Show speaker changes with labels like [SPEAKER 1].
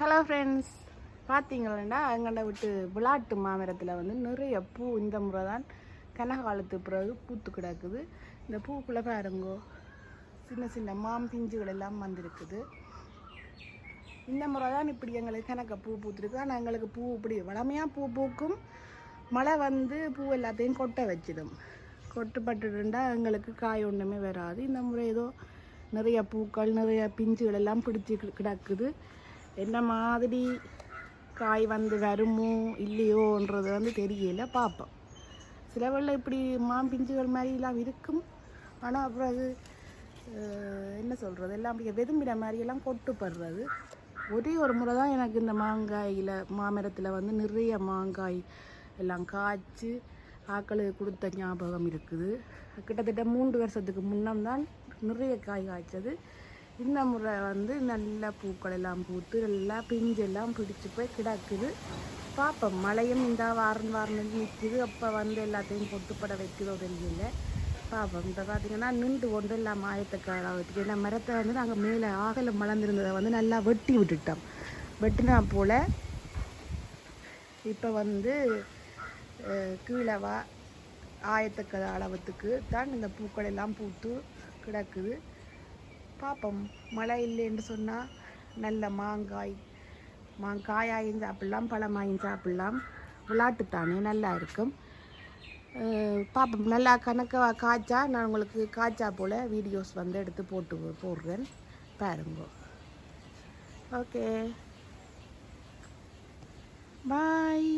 [SPEAKER 1] Hello friends பார்த்தீங்களா எங்கள்ட விட்டு விளாட்டு மாமரத்தில் வந்து நிறைய பூ இந்த முறை தான் கனகாலத்து பிறகு பூத்து கிடக்குது. இந்த பூக்குள்ளே பாருங்கோ சின்ன சின்ன மாம் பிஞ்சுகள் எல்லாம் வந்திருக்குது. இந்த முறை தான் இப்படி எங்களுக்கு கணக்க பூ பூத்துருக்கு. ஆனால் எங்களுக்கு பூ இப்படி வளமையாக பூ பூக்கும். மழை வந்து பூ எல்லாத்தையும் கொட்ட வச்சிடும். கொட்டுப்பட்டுருந்தா எங்களுக்கு காய் ஒன்றுமே வராது. இந்த முறை ஏதோ நிறைய பூக்கள் நிறைய பிஞ்சுகள் எல்லாம் பிடிச்சி கி- கிடக்குது. என்ன மாதிரி காய் வந்து வருமோ இல்லையோன்றது வந்து தெரியல பார்ப்போம். சில வெள்ள இப்படி மாம்பிஞ்சுகள் மாதிரிலாம் இருக்கும். ஆனால் அப்புறம் அது என்ன சொல்கிறது எல்லாம் அப்படியே வெதும்பின மாதிரியெல்லாம் கொட்டுப்படுறது. ஒரே ஒரு முறை தான் எனக்கு இந்த மாங்காயில் மாமரத்தில் வந்து நிறைய மாங்காய் எல்லாம் காய்ச்சி ஆக்களுக்கு கொடுத்த ஞாபகம் இருக்குது. கிட்டத்தட்ட மூன்று வருஷத்துக்கு முன்னம்தான் நிறைய காய் காய்ச்சது. இந்த முறை வந்து நல்லா பூக்கள் எல்லாம் பூத்து நல்லா பிஞ்செல்லாம் பிடிச்சி போய் கிடக்குது. பார்ப்போம் மழையும் இந்த வாரம் வாரம் நிற்குது அப்போ வந்து எல்லாத்தையும் பொட்டுப்பட வைக்கிறதோ தெரியல. பார்ப்போம் இப்போ பார்த்தீங்கன்னா நின்று கொண்டு எல்லாம் ஆயத்தக்காலத்துக்கு ஏன்னா மரத்தை வந்து நாங்கள் மேலே ஆகல மலர்ந்திருந்ததை வந்து நல்லா வெட்டி விட்டுட்டோம். வெட்டினா போல் இப்போ வந்து கீழவா ஆயத்தக்க அளவத்துக்கு தான் இந்த பூக்கள் எல்லாம் பூத்து கிடக்குது. பார்ப்போம் மழை இல்லைன்னு சொன்னால் நல்ல மாங்காய் மாங்காயாயும் சாப்பிட்லாம் பழமாயும் சாப்பிடலாம் விளாட்டுத்தானே நல்லா இருக்கும். பார்ப்போம் நல்லா கணக்காக காய்ச்சா நான் உங்களுக்கு காய்ச்சா போல் வீடியோஸ் வந்து எடுத்து போட்டு போடுறேன். பாருங்க. ஓகே. பாய்.